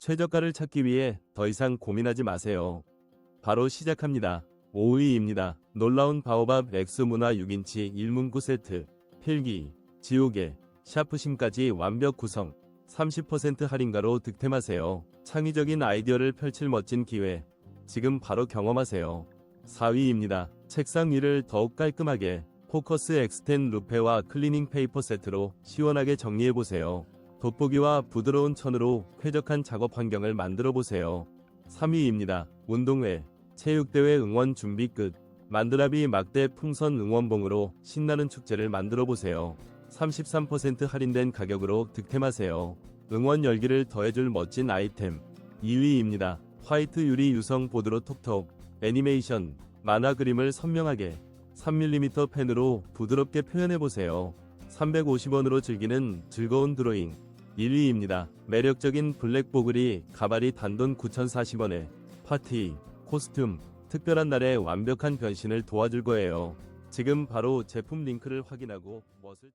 최저가를 찾기 위해 더 이상 고민하지 마세요. 바로 시작합니다. 5위입니다. 놀라운 바오밥 엑스 문화 6인치 1문구 세트, 필기, 지우개, 샤프심까지 완벽 구성, 30% 할인가로 득템하세요. 창의적인 아이디어를 펼칠 멋진 기회, 지금 바로 경험하세요. 4위입니다. 책상 위를 더욱 깔끔하게 포커스 엑스텐 루페와 클리닝 페이퍼 세트로 시원하게 정리해보세요. 돋보기와 부드러운 천으로 쾌적한 작업 환경을 만들어 보세요. 3위입니다. 운동회, 체육대회 응원 준비 끝. 만드라비 막대 풍선 응원봉으로 신나는 축제를 만들어 보세요. 33% 할인된 가격으로 득템하세요. 응원 열기를 더해줄 멋진 아이템. 2위입니다. 화이트 유리 유성 보드로 톡톡. 애니메이션, 만화 그림을 선명하게 3mm 펜으로 부드럽게 표현해 보세요. 350원으로 즐기는 즐거운 드로잉. 1위입니다. 매력적인 블랙 보글이 가발이 단돈 9,040원에 파티, 코스튬, 특별한 날에 완벽한 변신을 도와줄 거예요. 지금 바로 제품 링크를 확인하고 멋을